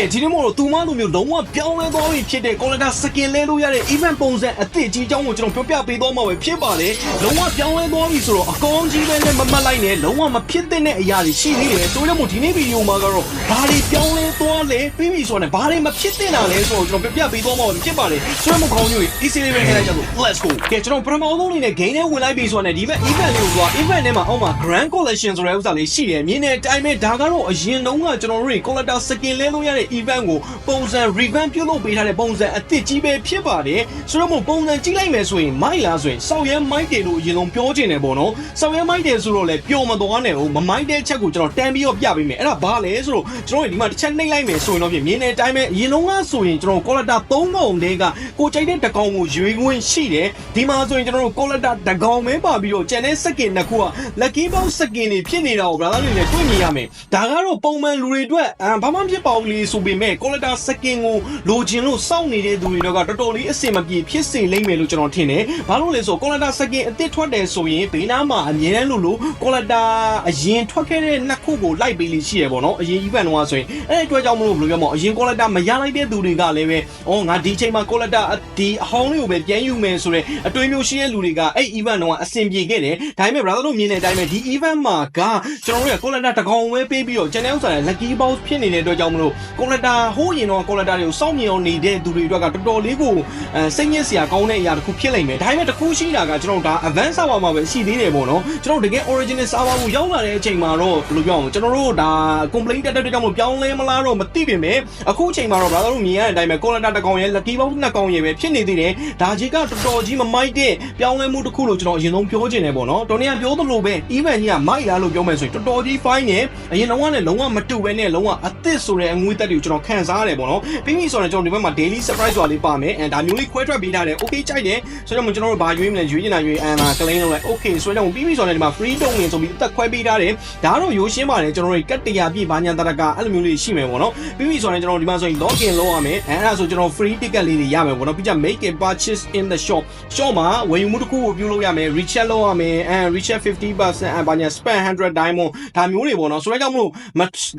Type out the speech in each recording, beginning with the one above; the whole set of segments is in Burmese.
ကဲဒီနေ့မို့လို့သူမလိုမျိုးလုံးဝပြောင်းလဲသွားပြီဖြစ်တဲ့ collector skin လဲလို့ရတဲ့ event ပုံစံအသစ်ကြီးအကြောင်းကိုကျွန်တော်ပြောပြပေးသွားမှာပဲဖြစ်ပါတယ်လုံးဝပြောင်းလဲသွားပြီဆိုတော့အကောင်းကြီးပဲနဲ့မမှတ်လိုက်နဲ့လုံးဝမဖြစ်တဲ့အရာတွေရှိသေးတယ်ဆိုတော့မို့ဒီနေ့ဗီဒီယိုမှာကတော့ဘာတွေပြောင်းလဲသွားလဲပြီးပြီဆိုတော့ဘာတွေမဖြစ်တဲ့တာလဲဆိုတော့ကျွန်တော်ပြောပြပေးသွားမှာပဲဖြစ်ပါတယ်ဆိုတော့မို့ခေါင်းကြီး easy လေးပဲခလိုက်ကြလို့ let's go ကဲကျွန်တော်ပထမဆုံးအနေနဲ့ game ထဲဝင်လိုက်ပြီဆိုတော့ဒီဘက် event လေးကိုသွား event ထဲမှာအောက်မှာ grand collection ဆိုတဲ့ဥစ္စာလေးရှိတယ်မြင်တဲ့အတိုင်းပဲဒါကတော့အရင်တုန်းကကျွန်တော်တို့တွေ collector skin လဲလို့ရတဲ့ event ကိုပုံစံ revamp ပြုလုပ်ပေးထားတဲ့ပုံစံအသစ်ကြီးပဲဖြစ်ပါတယ်ဆိုတော့မို့ပုံစံကြည့်လိုက်မယ်ဆိုရင်မိုက်လားဆိုရင်စောက်ရဲမိုက်တယ်လို့အရင်ဆုံးပြောချင်တယ်ပေါ့နော်စောက်ရဲမိုက်တယ်ဆိုတော့လေပျော်မသွားနဲ့ဟုတ်မမိုက်တဲ့ချက်ကိုကျွန်တော်တန်းပြီးတော့ပြပေးမယ်အဲ့ဒါဘာလဲဆိုတော့ကျွန်တော်တို့ဒီမှာတစ်ချက်နှိမ့်လိုက်မယ်ဆိုရင်တော့ပြင်မြင်တဲ့အတိုင်းပဲအရင်တုန်းကဆိုရင်ကျွန်တော် collector 3ကောင်တည်းကကိုကြိုက်တဲ့တကောင်ကိုရွေးခွင့်ရှိတယ်ဒီမှာဆိုရင်ကျွန်တော်တို့ collector တကောင်ပဲပါပြီးတော့ကျန်တဲ့ skin နှစ်ခုက lucky box skin တွေဖြစ်နေတာကို brother တွေလည်းတွေ့မြင်ရမယ်ဒါကတော့ပုံမှန်လူတွေအတွက်အမ်ဘာမှဖြစ်ပါဘူးလေဆိုပေမဲ့ collector skin ကိုလိုချင်လို့စောင့်နေတဲ့သူတွေတော့ကတော်တော်လေးအဆင်မပြေဖြစ်စေလိမ့်မယ်လို့ကျွန်တော်ထင်တယ်ဘာလို့လဲဆို collector skin အစ်စ်ထွက်တယ်ဆိုရင်ဘေးနားမှာအမြဲတမ်းလို့လို့ collector အရင်ထွက်ခဲ့တဲ့နှစ်ခုကိုလိုက်ပေးလိရှိရပေါ့နော်အရင် event တော့ဆိုရင်အဲ့ဒီအတွက်ကြောင့်မလို့ဘယ်လိုပြောမလဲအရင် collector မရလိုက်တဲ့သူတွေကလည်းပဲအော်ငါဒီချိန်မှာ collector ဒီအဟောင်းလေးကိုပဲပြန်ယူမယ်ဆိုတော့အတွေးမျိုးရှိတဲ့လူတွေကအဲ့ event တော့အဆင်ပြေခဲ့တယ်ဒါပေမဲ့ brother တို့မြင်တဲ့အတိုင်းပဲဒီ event မှာကကျွန်တော်တို့က collector တကောင်ဝဲပေးပြီးတော့ channel ဥစ္စာလည်း lucky box ဖြစ်နေတဲ့အတွက်ကြောင့်မလို့ collector ဟိုးရင်တော့ collector တွေကိုစောင့်မြင်အောင်နေတဲ့သူတွေအတွက်ကတော်တော်လေးကိုအဲစိတ်ညစ်စရာကောင်းတဲ့အရာတစ်ခုဖြစ်လိမ့်မယ်ဒါပေမဲ့တစ်ခုရှိတာကကျွန်တော်ဒါ advanced server မှာပဲရှိသေးတယ်ပေါ့နော်ကျွန်တော်တကယ် original server ကိုရောက်လာတဲ့အချိန်မှာတော့ဘယ်လိုပြောအောင်ကျွန်တော်တို့ဒါ complaint တက်တဲ့အတွက်ကြောင့်မလို့ပြောင်းလဲမလားတော့မသိပြင်မဲ့အခုအချိန်မှာတော့ brother တို့မြင်ရတဲ့အတိုင်းပဲ collector တစ်ကောင်ရဲ့ lucky box နှစ်ကောင်ရဲ့ပဲဖြစ်နေသေးတယ်ဒါကြီးကတော်တော်ကြီးမမိုက်တဲ့ပြောင်းလဲမှုတစ်ခုလို့ကျွန်တော်အရင်ဆုံးပြောချင်တယ်ပေါ့နော်တော်နေရပြောသလိုပဲ event ကြီးကမိုက်လားလို့ပြောမယ်ဆိုရင်တော်တော်ကြီး fine နေအရင်တော့ကလည်းလုံးဝမတူပဲနဲ့လုံးဝအသစ်ဆိုတဲ့အငွေသက်တွေကိုကျွန်တော်ခံစားရတယ်ပေါ့နော်ပြီးပြီဆိုတော့ကျွန်တော်ဒီဘက်မှာ daily surprise ဆိုတာလေးပါမယ်အဲဒါမျိုးလေးခွဲထွက်ပေးထားတယ် okay ကြိုက်တယ်ဆိုတော့ကျွန်တော်တို့ဘာရွေးမလဲရွေးနေတာရွေးအမ်မှာ claim လုပ်လိုက် okay ဆိုတော့ပြီးပြီဆိုတော့ဒီမှာ free တုံးဝင်ဆိုပြီးအသက်ခွဲပေးထားတယ်ဒါကတော့ရိုးရှင်းပါတယ်ကျွန်တော်တို့ကတ်တရာပြည့်ဘာညာတရကအဲ့လိုမျိုးလေးရှိမယ်ပေါ့နော်ပြီးပြီဆိုတော့ကျွန်တော်ဒီမှာဆိုရင် login လုပ်ရမယ်အဲအဲ့ဒါဆိုကျွန်တော် free ticket လေးတွေရမယ်ပေါ့နော်ပြီးကြ make a purchase in the shop shop မှာဝယ်ယူမှုတစ်ခုကိုပြုလုပ်ရမယ် recharge လုပ်ရမယ်အဲ recharge 50%အဲဘာညာ spend 100 diamond ဒါမျိုးတွေပေါ့နော်ဆိုတော့ကြောင့်မလို့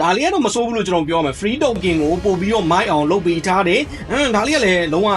ဒါလေးကတော့မစိုးဘူးလို့ကျွန်တော်ပြောရမယ် free token ကိုပို့ပြီးတော့ mic အောင်လုပ်ပေးထားတယ်အင်းဒါလေးကလည်းလုံးဝ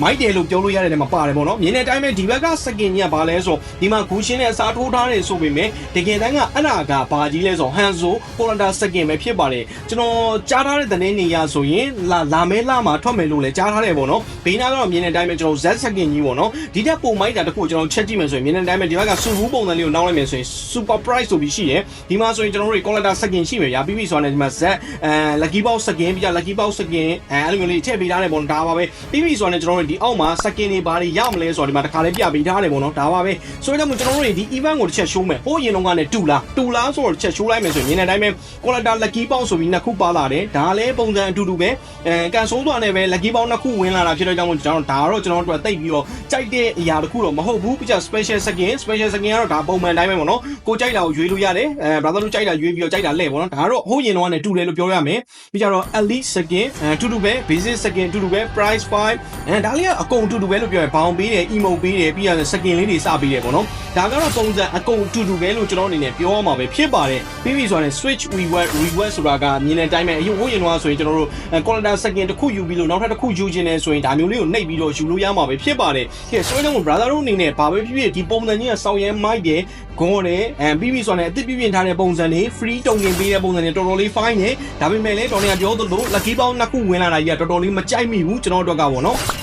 မိုက်တယ်လို့ပြောလို့ရတယ်လည်းမပါတယ်ပေါ့နော်မြင်တဲ့အတိုင်းပဲဒီဘက်ကစကင်ကြီးကဘာလဲဆိုဒီမှာဂူရှင်းနဲ့အစားထိုးထားတယ်ဆိုပေမဲ့တကယ်တမ်းကအဲ့ဒါကဘာကြီးလဲဆိုဟန်ဆိုပိုလန်တာစကင်ပဲဖြစ်ပါတယ်ကျွန်တော်ကြားထားတဲ့သတင်းနေရဆိုရင်လာလာမဲလာမှာထွက်မယ်လို့လည်းကြားထားတယ်ပေါ့နော်ဘေးနာကတော့မြင်တဲ့အတိုင်းပဲကျွန်တော် Z စကင်ကြီးပေါ့နော်ဒီတက်ပုံမိုက်တာတခုကျွန်တော်ချက်ကြည့်မယ်ဆိုရင်မြင်တဲ့အတိုင်းပဲဒီဘက်ကစူဘူးပုံစံလေးကိုနောက်လိုက်မယ်ဆိုရင် super price ဆိုပြီးရှိတယ်ဒီမှာဆိုရင်ကျွန်တော်တို့ collector စကင်ရှိမယ်ဗျာပြီးပြီဆိုတော့ဒီမှာ Z အဲ lucky box စကင်ပြီးကြ lucky box စကင်အဲအဲ့လိုမျိုးလေးထည့်ပေးထားတယ်ပေါ့နော်ဒါပါပဲပြီးပြီဆိုတော့ကျွန်တော်တို့ဒီအောက်မှာစကင်တွေဘာတွေရမလဲဆိုတော့ဒီမှာတစ်ခါလေးပြပေးထားတယ်ပေါ့နော်ဒါပါပဲဆိုတော့ကျွန်တော်တို့ဒီ event ကိုတစ်ချက် show မယ်ဟိုးရင်တော့ကလည်းတူလားတူလားဆိုတော့တစ်ချက် show လိုက်မယ်ဆိုရင်မြင်တဲ့အတိုင်းပဲ collector lucky box ဆိုပြီးနှစ်ခုပါလာတယ်ဒါလည်းပုံစံအတူတူပဲအဲကန်ဆိုးသွားနေပဲ lucky box နှစ်ခုဝင်လာတာဖြစ်တော့ကြောင့်ကျွန်တော်ဒါတော့ကျွန်တော်တို့တိတ်ပြီးတော့ကြိုက်တဲ့အရာတစ်ခုတော့မဟုတ်ဘူးပြီးကြ special second special second ကတော့ဒါပုံမှန်တိုင်းပဲပေါ့နော်ကိုကြိုက်တာကိုရွေးလို့ရတယ်အဲ brother တို့ကြိုက်တာရွေးပြီးတော့ကြိုက်တာလဲပေါ့နော်ဒါကတော့ဟိုးရင်တော့ကလည်းတူတယ်လို့ပြောရမယ်ပြီးကြတော့ elite second အဲတူတူပဲ basic second တူတူပဲ price 5အဲဒါလေးကအကုန်တူတူပဲလို့ပြောရဘောင်ပေးတယ် emote ပေးတယ်ပြီးရ second လေးတွေစပေးတယ်ပေါ့နော်ဒါကတော့ပုံစံအကုန်တူတူပဲလို့ကျွန်တော်အနေနဲ့ပြောရမှာပဲဖြစ်ပါတယ်ပြီးပြီဆိုရင် switch reward reward ဆိုတာကမြင်တဲ့အတိုင်းပဲအရင်ဟိုးရင်တော့ဆိုရင်ကျွန်တော်တို့ quality second တစ်ခုယူပြီးလို့နောက်ထပ်တစ်ခုယူခြင်းနဲ့ဆိုရင်ဒါမျိုးလေးကိုနှိပ်ပြီးတော့ယူလို့ရမှာပဲဖြစ်ပါတယ်ကဲဆိုတော့ brother တို့အနေနဲ့ဘာပဲဖြစ်ဖြစ်ဒီပုံစံကြီးကစောင်းရဲမိုက်တယ်ဂွန်တယ်အဲပြီးပြီဆိုရင်အစ်စ်ပြပြထားတဲ့ပုံစံတွေ free တုံငင်ပေးတဲ့ပုံစံတွေတော်တော်လေး fine တယ်ဒါပေမဲ့လည်းတော်တော်ပြောသလို lucky box နှစ်ခုဝင်လာတာကြီးကတော်တော်လေးမကြိုက်မိဘူးကျွန်တော်တို့ကပေါ့နော်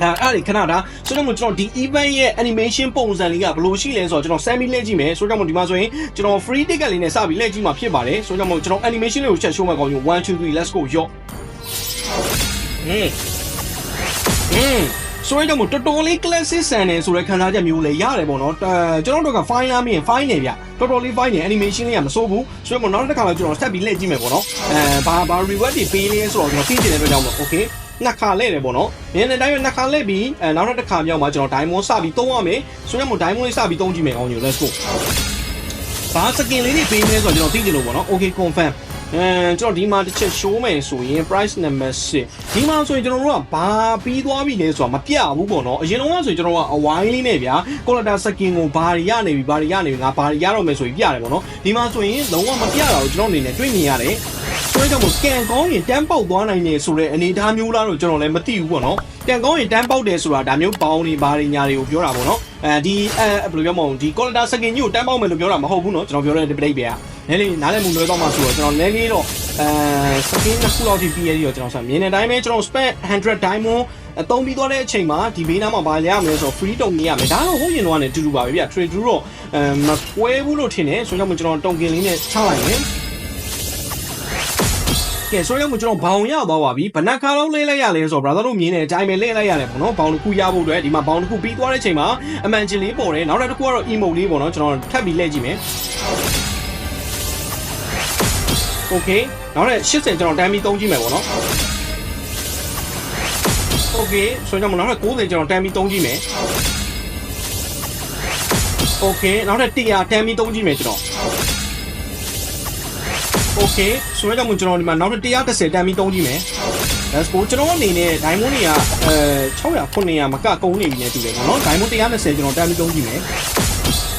အဲအဲ့ဒီခဏတာဆိုတော့ကျွန်တော်ဒီ event ရဲ့ animation ပုံစံလေးကဘယ်လိုရှိလဲဆိုတော့ကျွန်တော် semi လဲကြည့်မယ်ဆိုတော့ဒီမှာဆိုရင်ကျွန်တော် free ticket လေးနဲ့စပြီးလဲကြည့်မှာဖြစ်ပါတယ်ဆိုတော့ကျွန်တော် animation လေးကိုချက် show မှာကောင်းယူ1 2 3 let's go ရော့ဟင်းဟင်းဆိုရင်တော့တော်တော်လေး classic ဆန်တယ်ဆိုတဲ့ခံစားချက်မျိုးလည်းရတယ်ပေါ့နော်ကျွန်တော်တို့က fine လားမင်း fine နေဗျတော်တော်လေး fine နေ animation လေးကမစိုးဘူးဆိုတော့နောက်တစ်ခါတော့ကျွန်တော်ဆက်ပြီးလှည့်ကြည့်မယ်ပေါ့နော်အဲဘာဘာ reward တွေပေးလဲဆိုတော့ကျွန်တော်သိချင်တဲ့အတွက်ကြောင့်မို့ okay နှစ်ခါလဲတယ်ပေါ့နော်။မြင်တဲ့အတိုင်းပဲနှစ်ခါလဲပြီးအဲနောက်တစ်ခါမြောက်မှာကျွန်တော် diamond စပြီးသုံးရမယ်။ဆိုတော့မို့ diamond လေးစပြီးသုံးကြည့်မယ်အောင်ညို let's go ။ဘာစကင်လေးတွေပေးမလဲဆိုတော့ကျွန်တော်သိကြလို့ပေါ့နော်။ okay confirm အဲကျွန်တော်ဒီမှာတစ်ချက် show မယ်ဆိုရင် price number 6ဒီမှာဆိုရင်ကျွန်တော်တို့ကဘာပြီးသွားပြီလဲဆိုတာမပြဘူးပေါ့နော်အရင်တော့ကဆိုရင်ကျွန်တော်ကအဝိုင်းလေးနဲ့ဗျာ collector skin ကိုဘာတွေရနေပြီဘာတွေရနေပြီငါဘာတွေရတော့မယ်ဆိုပြီးပြတယ်ပေါ့နော်ဒီမှာဆိုရင်လုံးဝမပြတာကိုကျွန်တော်အနေနဲ့တွေ့မြင်ရတယ် ဆိုတော့ကြောင့်မို့ကန်ကောင်းရင်တန်းပေါက်သွားနိုင်တယ်ဆိုတဲ့အနေအထားမျိုးလားတော့ကျွန်တော်လည်းမသိဘူးပေါ့နော်ကန်ကောင်းရင်တန်းပေါက်တယ်ဆိုတာဒါမျိုးပေါင်းနေဘာတွေညာတွေကိုပြောတာပေါ့နော်အဲဒီအဲဘယ်လိုပြောမလဲဒီကော်လတာစကင်ကြီးကိုတန်းပေါက်မယ်လို့ပြောတာမဟုတ်ဘူးနော်ကျွန်တော်ပြောတဲ့ဒီပရိတ်ပဲကနည်းလေးနားလည်မှုလွဲတော့မှဆိုတော့ကျွန်တော်နည်းလေးတော့အဲစကင်တစ်ခုလောက်ထိပြီးရပြီးတော့ကျွန်တော်ဆက်မြင်တဲ့အတိုင်းပဲကျွန်တော် spend 100 diamond အသုံးပြီးသွားတဲ့အချိန်မှာဒီဘေးနားမှာဘာလဲရမလဲဆိုတော့ free တုံနေရမယ်ဒါတော့ဟိုရင်တော့ကနေတူတူပါပဲဗျ trade တော့အဲမကွဲဘူးလို့ထင်တယ်ဆိုတော့ကျွန်တော်တုံကင်လေးနဲ့ချလိုက်မယ် ကဲဆိုတော့ကျွန်တော်ဘောင်ရသွားပါပြီဘနက်ခါလုံးလဲလိုက်ရလဲဆိုတော့ brother တို့မြင်တဲ့အတိုင်းပဲလဲလိုက်ရတယ်ပေါ့နော်ဘောင်တစ်ခုရဖို့အတွက်ဒီမှာဘောင်တစ်ခုပြီးသွားတဲ့အချိန်မှာအမှန်ချင်းလေးပေါ်တယ်နောက်တစ်ခုကတော့ emote လေးပေါ့နော်ကျွန်တော်ထပ်ပြီးလဲကြည့်မယ် okay နောက်တဲ့80ကျွန်တော်တန်းပြီးသုံးကြည့်မယ်ပေါ့နော် okay ဆိုတော့နောက်တဲ့90ကျွန်တော်တန်းပြီးသုံးကြည့်မယ် okay နောက်တဲ့100တန်းပြီးသုံးကြည့်မယ်ကျွန်တော် okay ဆိုတော့ကျွန်တော်ဒီမှာနောက်တဲ့130တန်းပြီးသုံးကြည့်မယ် let's go ကျွန်တော်အနေနဲ့ diamond တွေကအဲ600 900မကကုန်နေပြီနဲ့တူတယ်ပေါ့နော် diamond 130ကျွန်တော်တန်းပြီးသုံးကြည့်မယ်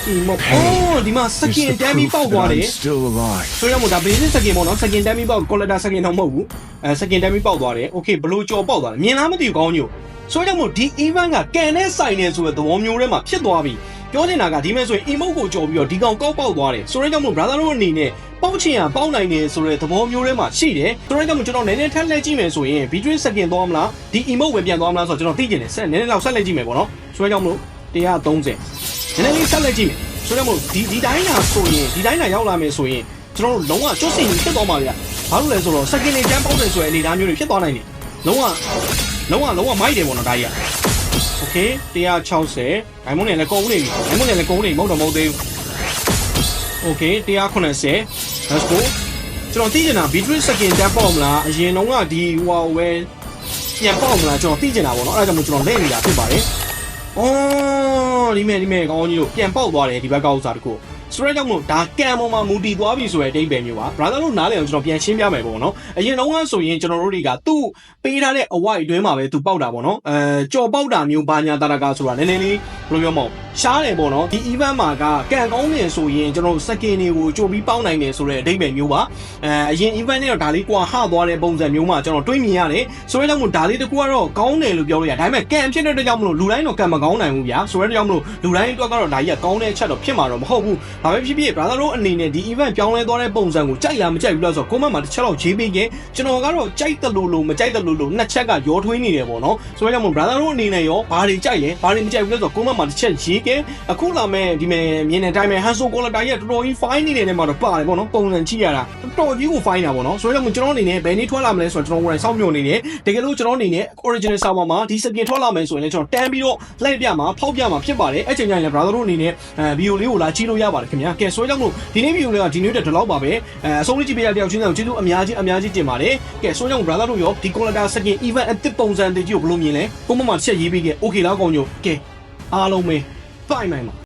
ဒီမအော်ဒီမှာစကင်တန်းပြီးပေါက်သွားတယ် still alive. ဆိုရမို့ဒါ basic စကင်ပေါ့နော်စကင်တမ်းပြီးပေါက် collector စကင်တော့မဟုတ်ဘူးအဲစကင်တမ်းပြီးပေါက်သွားတယ် okay ဘလို့ကြော်ပေါက်သွားတယ်မြင်လားမသိဘူးကောင်းညို့ဆိုရမို့ဒီ event ကကန်နဲ့ဆိုင်နေဆိုတဲ့သဘောမျိုးထဲမှာဖြစ်သွားပြီပြောနေတာကဒီမဲ့ဆိုရင် emote ကိုကြော်ပြီးတော့ဒီကောင်ကောက်ပေါက်သွားတယ်ဆိုရကြောင့်မို့ brother တို့အနေနဲ့ ပေါက်ချင်ရပေါက်နိုင်တယ်ဆိုတဲ့သဘောမျိုးထဲမှာရှိတယ်ဆိုရကြောင့်မို့ကျွန်တော်နည်းနည်းထပ်လက်ကြည့်မယ်ဆိုရင် between စကင်သွားမလားဒီ emote ပဲပြန်သွားမလားဆိုတော့ကျွန်တော်သိကျင်တယ်ဆက်နည်းနည်းလောက်ဆက်လက်ကြည့်မယ်ပေါ့နော်ဆိုရကြောင့်မို့130နည်းနည်းလေးဆက်လက်ကြည့်မယ်ဆိုတော့မို့ဒီဒီတိုင်းလာဆိုရင်ဒီတိုင်းလာရောက်လာမယ်ဆိုရင်ကျွန်တော်တို့လုံးဝကျွတ်စင်ကြီးဖြစ်သွားမှာဗျ။ဘာလို့လဲဆိုတော့စကင်လေးကျန်းပေါက်တယ်ဆိုတဲ့အနေအထားမျိုးတွေဖြစ်သွားနိုင်တယ်။လုံးဝလုံးဝလုံးဝမိုက်တယ်ပေါ့နော်ဒါကြီးက။ Okay 160ဒိုင်မွန်နဲ့လည်းကုန်နေပြီ။ဒိုင်မွန်နဲ့လည်းကုန်နေမဟုတ်တော့မဟုတ်သေးဘူး။ Okay 190 let's go ကျွန်တော်သိချင်တာ between second တန်းပေါက်မလားအရင်တော့ကဒီဟိုဝဲပြန်ပေါက်မလားကျွန်တော်သိချင်တာပေါ့နော်အဲ့ဒါကြောင့်မို့ကျွန်တော်လဲနေတာဖြစ်ပါတယ်။အော်ဒီမဲ့ဒီမဲ့ကောင်းကြီးတို့ပြန်ပေါက်သွားတယ်ဒီဘက်ကဥစ္စာတခုဆိုတော့ကြောင့်မို့ဒါကံပေါ်မှာမူတည်သွားပြီဆိုတဲ့အဓိပ္ပာယ်မျိုးပါ brother တို့နားလည်အောင်ကျွန်တော်ပြန်ရှင်းပြမယ်ပေါ့နော်အရင်တော့ကဆိုရင်ကျွန်တော်တို့တွေကသူ့ပေးထားတဲ့အဝိုက်အတွင်းမှာပဲသူပေါက်တာပေါ့နော်အဲကြော်ပေါက်တာမျိုးဘာညာတာတာကဆိုတာနည်းနည်းလေးဘယ်လိုပြောမလဲ ရှားတယ်ပေါ့နော်ဒီ event မှာကကံကောင်းနေဆိုရင်ကျွန်တော်စကင်တွေကိုကြိုပြီးပေါက်နိုင်တယ်ဆိုတဲ့အဓိပ္ပာယ်မျိုးပါအဲအရင် event နဲ့တော့ဒါလေးကွာဟသွားတဲ့ပုံစံမျိုးမှာကျွန်တော်တွေးမြင်ရတယ်ဆိုတော့ကြောင့်မို့ဒါလေးတစ်ခုကတော့ကောင်းတယ်လို့ပြောလို့ရတယ်ဒါပေမဲ့ကံဖြစ်တဲ့အတွက်ကြောင့်မလို့လူတိုင်းတော့ကံမကောင်းနိုင်ဘူးဗျာဆိုတော့ကြောင့်မလို့လူတိုင်းအတွက်ကတော့ဒါကြီးကကောင်းတဲ့အချက်တော့ဖြစ်မှာတော့မဟုတ်ဘူးဘာပဲဖြစ်ဖြစ် brother တို့အနေနဲ့ဒီ event ပြောင်းလဲသွားတဲ့ပုံစံကိုကြိုက်လားမကြိုက်ဘူးလားဆိုတော့ comment မှာတစ်ချက်လောက်ရေးပေးခင်ကျွန်တော်ကတော့ကြိုက်တယ်လို့လို့မကြိုက်တယ်လို့လို့နှစ်ချက်ကရောထွေးနေတယ်ပေါ့နော်ဆိုတော့ကြောင့်မို့ brother တို့အနေနဲ့ရောဘာတွေကြိုက်လဲဘာတွေမကြိုက်ဘူးလဲဆိုတော့ comment မှာတစ်ချက်ရေးခင်အခုလာမဲ့ဒီမဲ့မြင်တဲ့အတိုင်းပဲ Hanso Quality ရဲ့တော်တော်ကြီး fine နေတဲ့နေမှာတော့ပါတယ်ပေါ့နော်ပုံစံကြည့်ရတာတော်တော်ကြီးကို fine တာပေါ့နော်ဆိုတော့ကြောင့်မို့ကျွန်တော်အနေနဲ့ဘယ်နေ့ထွက်လာမလဲဆိုတော့ကျွန်တော်ကိုယ်တိုင်စောင့်မျှော်နေတယ်တကယ်လို့ကျွန်တော်အနေနဲ့ original server မှာဒီစပြင်ထွက်လာမယ်ဆိုရင်လည်းကျွန်တော်တန်းပြီးတော့လိုက်ပြမှာဖောက်ပြမှာဖြစ်ပါတယ်အဲ့ချိန်ကျရင်လည်း brother တို့အနေနဲ့အဲဗီဒီယိုလေးကိုလာကြည့်လို့ရပါတယ်ခင်ဗျာကဲဆိုတော့ကြောင့်မို့ဒီနေ့ဗီဒီယိုလေးကဒီနေ့တက်ဒီလောက်ပါပဲအဲအဆုံးလေးကြည့်ပေးရတဲ့တယောက်ချင်းဆောင်ကျေးဇူးအများကြီးအများကြီးတင်ပါတယ်ကဲဆိုတော့ကြောင့် brother တို့ရောဒီ quality စပြင် event အသစ်ပုံစံတကြီးကိုဘယ်လိုမြင်လဲကိုမမချက်ရေးပေးခဲ့ okay လားကောင်းညို့ကဲအားလုံးပဲ Bye, my mom.